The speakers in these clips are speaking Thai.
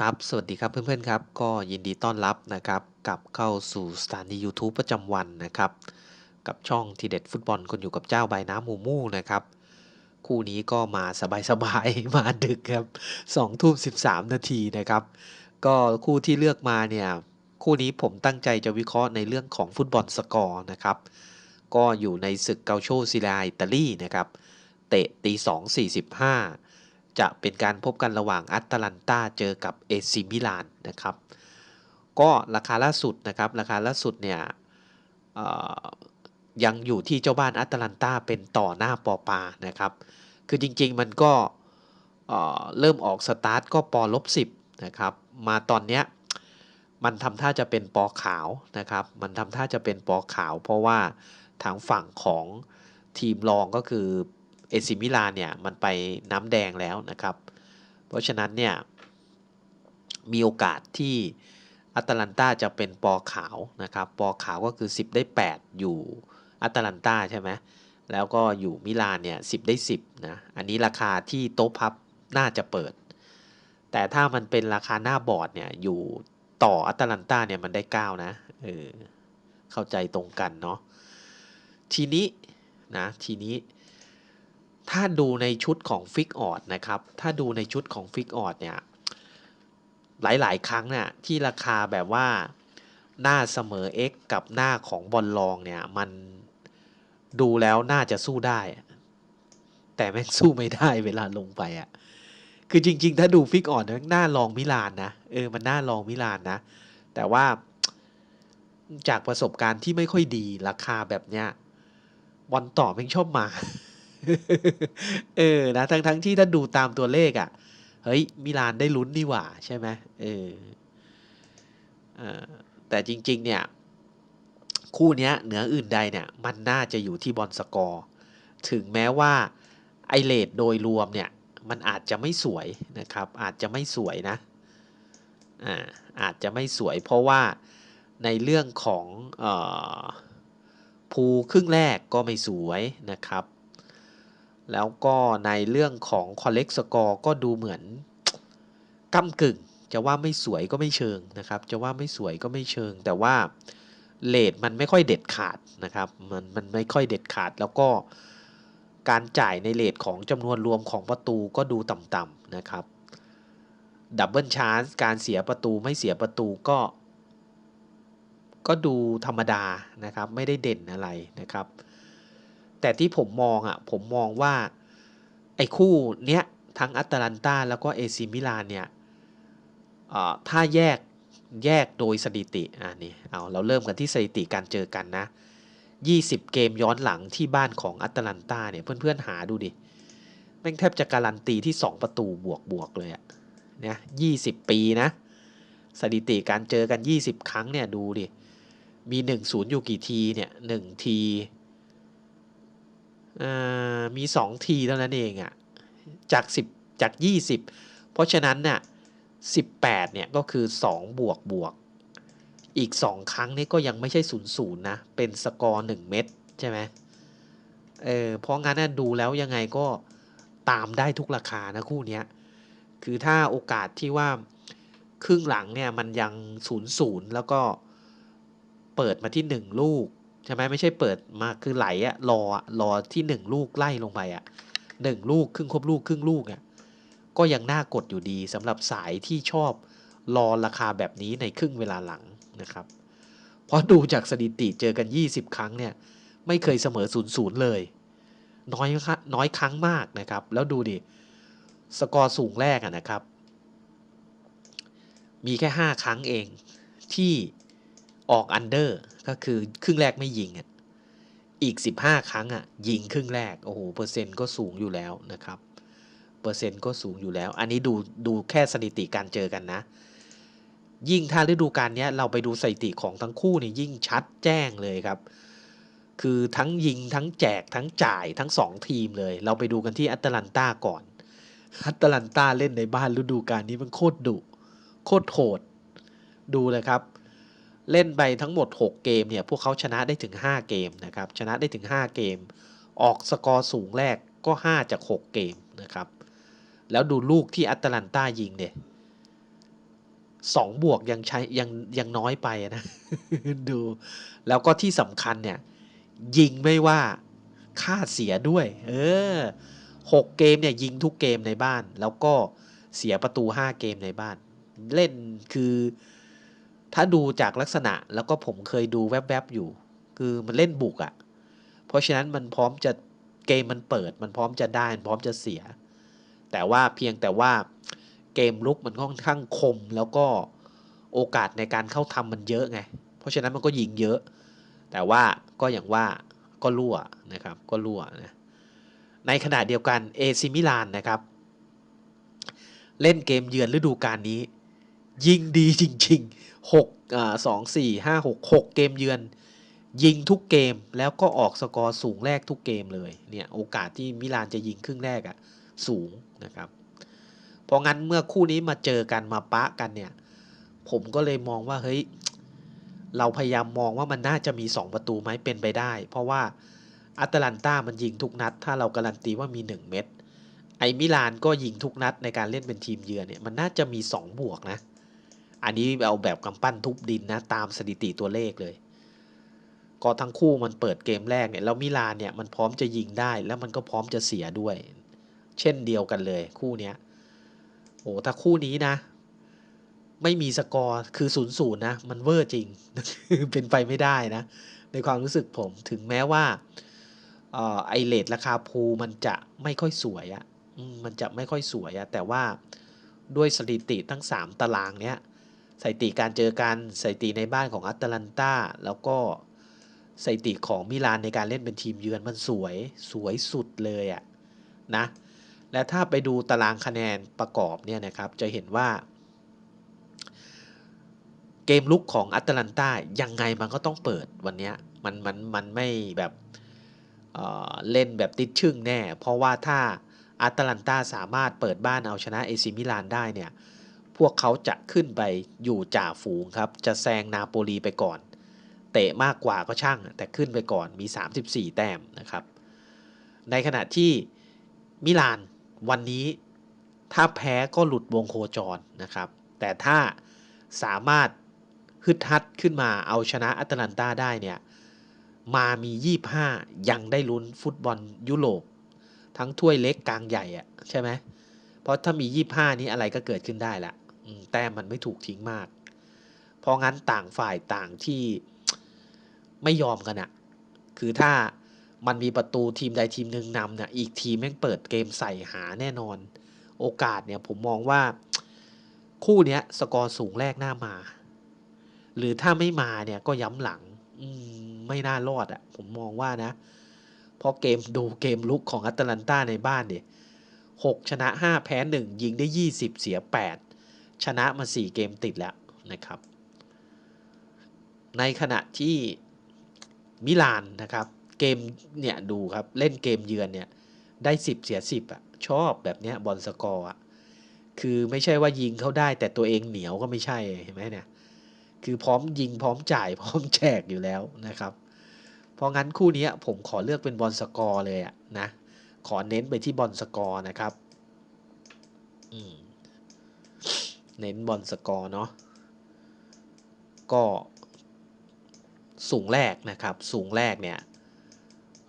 ครับสวัสดีครับเพื่อนๆครับ ก็ยินดีต้อนรับนะครับกลับเข้าสู่สถานียูทูบประจำวันนะครับ กับช่องทีเด็ดฟุตบอลคนอยู่กับเจ้าใบน้ำมูมูนะครับ คู่นี้ก็มาสบายๆ มาดึกครับ2ทุ่ม13 นาทีนะครับ ก็คู่ที่เลือกมาเนี่ย คู่นี้ผมตั้งใจจะวิเคราะห์ในเรื่องของฟุตบอลสกอร์นะครับ ก็อยู่ในศึกเกาโชซิลาอิตาลีนะครับ เตะตี2 45 จะเป็นการพบกันระหว่างอัตแลนตาเจอกับเอซิมิลานนะครับ ก็ราคาล่าสุดนะครับ ราคาล่าสุดเนี่ยยังอยู่ที่เจ้าบ้านอัตแลนตาเป็นต่อหน้าปอปานะครับ คือจริงๆมันก็เอ่อเริ่มออกสตาร์ทก็ปอลบสิบนะครับ มาตอนเนี้ยมันทำท่าจะเป็นปอขาวนะครับ มันทำท่าจะเป็นปอขาว เพราะว่าทางฝั่งของทีมรองก็คือ เอซิมิลานเนี่ยมันไปน้ำแดงแล้วนะครับ เพราะฉะนั้นเนี่ยมีโอกาสที่อัตแลนตาจะเป็นปอขาวนะครับปอขาวก็คือ 10 ได้ 8 อยู่อัตแลนตาใช่ไหมแล้วก็อยู่มิลานเนี่ย10ได้ 10นะอันนี้ราคาที่โต๊ะพับน่าจะเปิด แต่ถ้ามันเป็นราคาหน้าบอร์ดเนี่ยอยู่ต่ออัตแลนตาเนี่ยมันได้ 9 นะเออเข้าใจตรงกันเนาะทีนี้นะทีนี้ ถ้าดูในชุดของฟิกออดนะครับ ถ้าดูในชุดของฟิกออดเนี่ย หลาย ๆ ครั้งเนี่ยที่ราคาแบบว่าหน้าเสมอ X กับหน้าของบอลลองเนี่ย มันดูแล้วน่าจะสู้ได้ แต่แม่งสู้ไม่ได้เวลาลงไปอะ่ะ คือจริง ๆ ถ้าดูฟิกออดมันน่าลองมิลานนะ เออ มันหน่าลองมิลานนะ แต่ว่าจากประสบการณ์ที่ไม่ค่อยดีราคาแบบเนี้ยบอลต่อแม่งชอบมา เออนะทั้งทั้งที่ถ้าดูตามตัวเลขอะ่ะเฮ้ยมิลานได้ลุ้นนี่หว่าใช่ไหมเออเออแต่จริง ๆ เนี่ย คู่เนี้ยเหนืออื่นใดเนี่ย มันน่าจะอยู่ที่บอลสกอร์ ถึงแม้ว่า ไอเลดโดยรวมเนี่ย มันอาจจะไม่สวยนะครับ อาจจะไม่สวยนะอ่าอาจจะไม่สวยเพราะว่าในเรื่องของออภูครึ่งแรกก็ไม่สวยนะครับ แล้วก็ในเรื่องของคอลเลกสกอร์ก็ดูเหมือนก้ากึ่ง จะว่าไม่สวยก็ไม่เชิงนะครับ จะว่าไม่สวยก็ไม่เชิง แต่ว่าเลทมันไม่ค่อยเด็ดขาดนะครับ มันมันไม่ค่อยเด็ดขาดแล้วก็การจ่ายในเลทของจำนวนรวมของประตูก็ดูต่ำๆนะครับ ดับเบิลชาร์จการเสียประตูไม่เสียประตูก็ ก็ดูธรรมดานะครับ ไม่ได้เด่นอะไรนะครับ แต่ที่ผมมองอะผมมองว่าไอ้คู่เนี้ยทั้งอัตแลนตาแล้วก็เอซิมิลานเนี่ยถ้าแยกแยกโดยสถิติอ่านี่เอาเราเริ่มกันที่สถิติการเจอกันนะ 20 เกมย้อนหลังที่บ้านของอัตแลนตาเนี่ยเพื่อนๆหาดูดิแม่งแทบจะการันตีที่ 2 ประตูบวกบวกเลยอะเนี่ย20 ปีนะ สถิติการเจอกัน 20 ครั้งเนี่ยดูดิมี 1-0 อยู่กี่ทีเนี่ย1ที มี2ทีเท่านั้นเองอะ่ะจาก10จาก20เพราะฉะนั้นเนี่ย18เนี่ยก็คือ2บวกบวกอีก2ครั้งนี้ก็ยังไม่ใช่0 0นย์นะ เป็นสกอร์1เม็ดใช่ไหมเออเพราะงั้นดูแล้วยังไงก็ตามได้ทุกราคานะคู่นี้คือถ้าโอกาสที่ว่าครึ่งหลังเนี่ยมันยัง0ูนย์แล้วก็เปิดมาที่1ลูก ใช่ไหมไม่ใช่เปิดมาคือไหลอะรออะรอที่หนึ่งลูกไล่ลงไปอะหนึ่งลูกครึ่งครบลูกครึ่งลูกอะก็ยังน่ากดอยู่ดีสำหรับสายที่ชอบรอราคาแบบนี้ในครึ่งเวลาหลังนะครับ เพราะดูจากสถิติเจอกัน 20 ครั้งเนี่ย ไม่เคยเสมอ0ูนย์เลย น้อยน้อยครั้งมากนะครับ แล้วดูดิ สกอร์สูงแรกอะนะครับ มีแค่ 5 ครั้งเองที่ ออกอันเดอร์ก็คือครึ่งแรกไม่ยิงอะอีก 15 ครั้งอะยิงครึ่งแรกโอ้โหเปอร์เซ็นต์ก็สูงอยู่แล้วนะครับเปอร์เซ็นต์ก็สูงอยู่แล้ว อันนี้ดูดูแค่สถิติการเจอกันนะ ยิ่งถ้าฤดูกาลนี้เราไปดูสถิติของทั้งคู่นี่ยิ่งชัดแจ้งเลยครับ คือทั้งยิงทั้งแจกทั้งจ่ายทั้ง 2 ทีมเลย เราไปดูกันที่อัตแลนตาก่อนอัตแลนตาเล่นในบ้านฤดูกาลนี้มันโคตรดุโคตรโหดดูเลยครับ เล่นไปทั้งหมด 6 เกมเนี่ยพวกเขาชนะได้ถึง 5 เกมนะครับชนะได้ถึง 5 เกม ออกสกอร์สูงแรกก็ 5 จาก 6 เกมนะครับแล้วดูลูกที่อัตแลนตายิงเนี่ยสองบวกยังใช้ยังยังน้อยไปนะดู แล้วก็ที่สำคัญเนี่ยยิงไม่ว่าค่าเสียด้วย เออหกเกมเนี่ยยิงทุกเกมในบ้าน แล้วก็เสียประตูห้าเกมในบ้าน เล่นคือ ถ้าดูจากลักษณะแล้วก็ผมเคยดูแวบๆอยู่ คือมันเล่นบุกอะ่ะ เพราะฉะนั้นมันพร้อมจะเกมมันเปิด มันพร้อมจะได้มันพร้อมจะเสีย แต่ว่าเพียงแต่ว่าเกมลุกมันค่อนข้างคมแล้วก็โอกาสในการเข้าทำมันเยอะไง เพราะฉะนั้นมันก็ยิงเยอะ แต่ว่าก็อย่างว่าก็รั่วนะครับก็รั่วนะในขณะเดียวกันเอซิมิลานนะครับ เล่นเกมเยือนฤดูกาลนี้ ยิงดีจริงๆ6อ่า2 4 5 6 6 เกมเยือน ยิงทุกเกมแล้วก็ออกสกอร์สูงแรกทุกเกมเลยเนี่ยโอกาสที่มิลานจะยิงครึ่งแรกอะ่ะสูงนะครับเพราะงั้นเมื่อคู่นี้มาเจอกันมาปะกันเนี่ยผมก็เลยมองว่าเฮ้ยเราพยายามมองว่ามันน่าจะมี 2 ประตูไหมเป็นไปได้ เพราะว่าอัตแลนตามันยิงทุกนัด ถ้าเราการันตีว่ามี 1 เม็ดไอมิลานก็ยิงทุกนัดในการเล่นเป็นทีมเยือนเนี่ยมันน่าจะมี 2 บวกนะ อันนี้เอาแบบกำปั้นทุบดินนะตามสถิติตัวเลขเลย ก็ทั้งคู่มันเปิดเกมแรกเนี่ยแล้วมิลานเนี่ยมันพร้อมจะยิงได้แล้วมันก็พร้อมจะเสียด้วย เช่นเดียวกันเลยคู่เนี้ยโอ้ถ้าคู่นี้นะ ไม่มีสกอร์คือศูนย์ศูนย์นะมันเวอร์จริง เป็นไปไม่ได้นะ ในความรู้สึกผมถึงแม้ว่าไอเลดราคาภูมันจะไม่ค่อยสวยอะ่ะมันจะไม่ค่อยสวยอะ่ะแต่ว่าด้วยสถิติทั้ง 3 ตารางเนี้ย สถิติการเจอกันสถิติในบ้านของอัตแลนตาแล้วก็สถิติของมิลานในการเล่นเป็นทีมเยือนมันสวยสวยสุดเลยอะนะ และถ้าไปดูตารางคะแนนประกอบเนี่ยนะครับจะเห็นว่า เกมลุกของอัตแลนตายังไงมันก็ต้องเปิดวันนี้มันมันมันไม่แบบเเล่นแบบติดชึ่งแน่ เพราะว่าถ้าอัตแลนตาสามารถเปิดบ้านเอาชนะเอซิมิลานได้เนี่ย วกเขาจะขึ้นไปอยู่จ่าฝูงครับ จะแซงนาโปลีไปก่อน เตะมากกว่าก็ช่าง แต่ขึ้นไปก่อนมี 34 แต้มนะครับ ในขณะที่มิลานวันนี้ถ้าแพ้ก็หลุดวงโคจรนะครับ แต่ถ้าสามารถฮึดฮัดขึ้นมาเอาชนะอัตแลนตาได้เนี่ย มามี 25 ยังได้ลุ้นฟุตบอลยุโรปทั้งถ้วยเล็กกลางใหญ่อะใช่ไหมเพราะถ้ามี 25 นี้อะไรก็เกิดขึ้นได้ละ แต้มมันไม่ถูกทิ้งมาก เพราะงั้นต่างฝ่ายต่างที่ไม่ยอมกันอะคือถ้ามันมีประตูทีมใดทีมหนึ่งนำเนี่ยอีกทีมแม่งเปิดเกมใส่หาแน่นอน โอกาสเนี่ยผมมองว่าคู่เนี้ย สกอร์สูงแรกหน้ามา หรือถ้าไม่มาเนี่ยก็ย้ำหลังไม่น่ารอดอะผมมองว่านะ เพราะเกมดูเกมลุกของอัตแลนตาในบ้านเนี่ยหกชนะ5แพ้1ยิงได้20เสีย8 ชนะมา 4 เกมติดแล้วนะครับ ในขณะที่มิลานนะครับ เกมเนี่ยดูครับ เล่นเกมเยือนเนี่ยได้ 10 เสีย 10อะชอบแบบเนี้ยบอลสกอร์อะคือไม่ใช่ว่ายิงเขาได้ แต่ตัวเองเหนียวก็ไม่ใช่เห็นไหมเนี่ยคือพร้อมยิงพร้อมจ่ายพร้อมแจกอยู่แล้วนะครับ เพราะงั้นคู่นี้ผมขอเลือกเป็นบอลสกอร์เลยอะนะขอเน้นไปที่บอลสกอร์นะครับ อืม เน้นบอลสกอร์เนาะก็สูงแรกนะครับ สูงแรกเนี่ย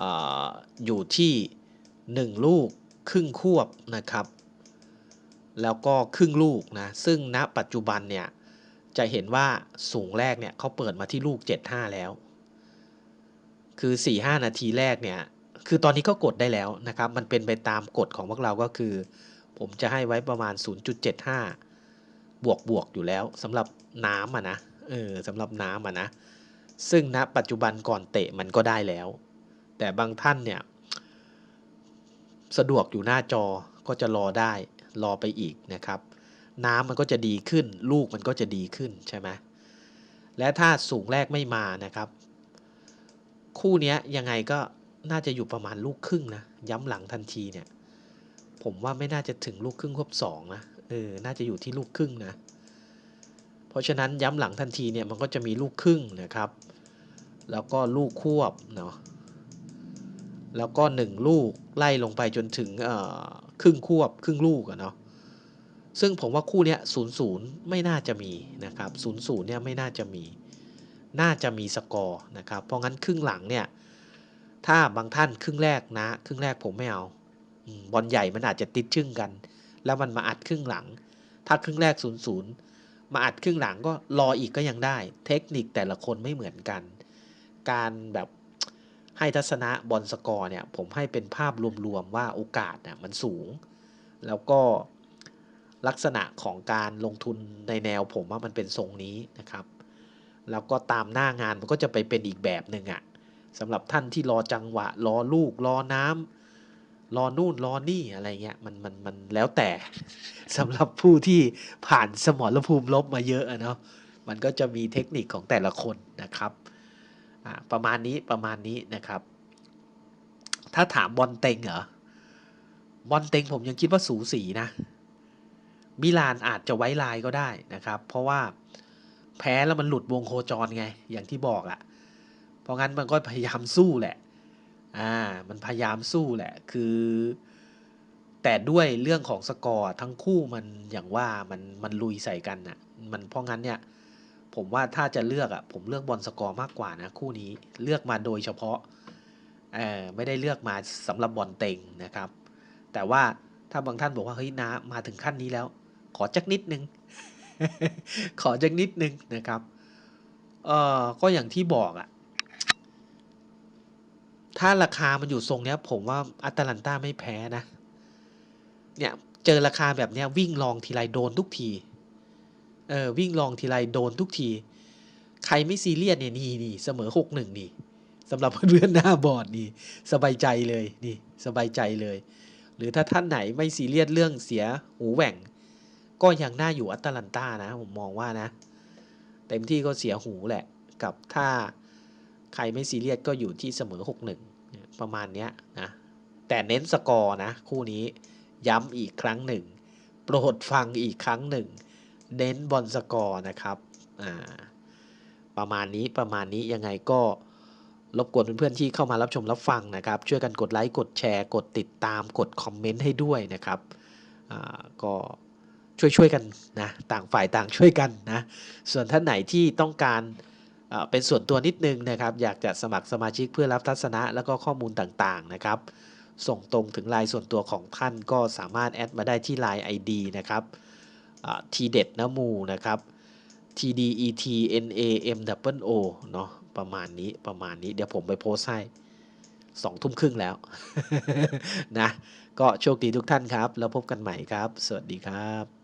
ออยู่ที่ 1 ลูกครึ่งควบนะครับ แล้วก็ครึ่งลูกนะ ซึ่งณปัจจุบันเนี่ย จะเห็นว่าสูงแรกเนี่ยเขาเปิดมาที่ลูก 75 แล้ว คือ4ี่ห้านาทีแรกเนี่ย คือตอนนี้ก็กดได้แล้วนะครับ มันเป็นไปตามกฎของพวกเราก็คือ ผมจะให้ไว้ประมาณ 0.75 บวกบวกอยู่แล้วสำหรับน้ำอะนะเออสำหรับน้ำอะนะซึ่งณนะปัจจุบันก่อนเตะมันก็ได้แล้ว แต่บางท่านเนี่ย สะดวกอยู่หน้าจอก็จะรอได้รอไปอีกนะครับ น้ำมันก็จะดีขึ้น ลูกมันก็จะดีขึ้นใช่ไหมและถ้าสูงแรกไม่มานะครับ คู่นี้ยังไงก็น่าจะอยู่ประมาณลูกครึ่งนะย้ำหลังทันทีเนี่ย ผมว่าไม่น่าจะถึงลูกครึ่งควบสองนะ เออ น่าจะอยู่ที่ลูกครึ่งนะ เพราะฉะนั้นย้ำหลังทันทีเนี่ยมันก็จะมีลูกครึ่งนะครับ แล้วก็ลูกควบเนาะ แล้วก็หนึ่งลูกไล่ลงไปจนถึงเอ่อครึ่งควบครึ่งลูกอะเนาะ ซึ่งผมว่าคู่เนี้ยศูนย์ศูนย์ไม่น่าจะมีนะครับศูนย์ศูนย์เนี่ยไม่น่าจะมี น่าจะมีสกอร์นะครับ เพราะงั้นครึ่งหลังเนี่ยถ้าบางท่านครึ่งแรกนะ ครึ่งแรกผมไม่เอาบอลใหญ่มันอาจจะติดชึ่งกัน แล้วมันมาอัดครึ่งหลัง ถ้าครึ่งแรกศูนย์ศูนย์มาอัดครึ่งหลังก็รออีกก็ยังได้ เทคนิคแต่ละคนไม่เหมือนกัน การแบบให้ทัศนะบอลสกอร์เนี่ยผมให้เป็นภาพรวมๆว่าโอกาสเนี่ยมันสูง แล้วก็ลักษณะของการลงทุนในแนวผมว่ามันเป็นทรงนี้นะครับ แล้วก็ตามหน้างานมันก็จะไปเป็นอีกแบบหนึ่งอะสำหรับท่านที่รอจังหวะ รอลูกรอน้ำ รอนู่นรอนี่อะไรเงี้ยมันมันมันแล้วแต่สำหรับผู้ที่ผ่านสมรภูมิลบมาเยอะอะเนาะมันก็จะมีเทคนิคของแต่ละคนนะครับอ่าประมาณนี้ประมาณนี้นะครับ ถ้าถามบอลเต็งเหรอบอลเต็งผมยังคิดว่าสูสีนะ มิลานอาจจะไว้ลายก็ได้นะครับ เพราะว่าแพ้แล้วมันหลุดวงโคจรไง อย่างที่บอกอะ่ะ เพราะงั้นมันก็พยายามสู้แหละ อ่ามันพยายามสู้แหละ คือ แต่ด้วยเรื่องของสกอร์ทั้งคู่มันอย่างว่ามันมันลุยใส่กันน่ะ มันเพราะงั้นเนี่ย ผมว่าถ้าจะเลือกอะ่ะผมเลือกบอลสกอร์มากกว่านะ คู่นี้เลือกมาโดยเฉพาะเออไม่ได้เลือกมาสำหรับบอลเต็งนะครับ แต่ว่าถ้าบางท่านบอกว่าเฮ้ยนะมาถึงขั้นนี้แล้ว ขอจักนิดนึง ขอจักนิดนึงนะครับเออก็อย่างที่บอกอะ ถ้าราคามันอยู่ทรงเนี้ย ผมว่าอัตแลนตาไม่แพ้นะ เนี่ยเจอราคาแบบเนี้ยวิ่งลองทีไรโดนทุกที เออวิ่งลองทีไรโดนทุกที ใครไม่ซีเรียสเนี่ยนี่นี่เสมอหกหนึ่งนี่สำหรับเพื่อนหน้าบอร์ดนี่สบายใจเลยนี่สบายใจเลย หรือถ้าท่านไหนไม่ซีเรียสเรื่องเสียหูแหว่ง ก็ยังน่าอยู่อัตแลนตานะ ผมมองว่านะ เต็มที่ก็เสียหูแหละ กับถ้าใครไม่ซีเรียสก็อยู่ที่เสมอ6 1 ประมาณเนี้ยนะแต่เน้นสกอร์นะคู่นี้ย้ำอีกครั้งหนึ่ง โปรดฟังอีกครั้งหนึ่ง เน้นบอลสกอร์นะครับประมาณนี้ประมาณนี้ยังไงก็รบกวนเพื่อนๆที่เข้ามารับชมรับฟังนะครับ ช่วยกันกดไลค์กดแชร์กดติดตามกดคอมเมนต์ให้ด้วยนะครับก็ช่วยๆกันนะต่างฝ่ายต่างช่วยกันนะส่วนท่านไหนที่ต้องการ เป็นส่วนตัวนิดนึงนะครับอยากจะสมัครสมาชิกเพื่อรับทัศนะแล้วก็ข้อมูลต่างๆนะครับ ส่งตรงถึงไลน์ส่วนตัวของท่านก็สามารถแอดมาได้ที่ Line ID นะครับทีเด็ดนมูนะครับ T D E T N A M W O เนาะประมาณนี้ประมาณนี้เดี๋ยวผมไปโพสให้สองทุ่มครึ่งแล้วนะ ก็โชคดีทุกท่านครับ แล้วพบกันใหม่ครับ สวัสดีครับ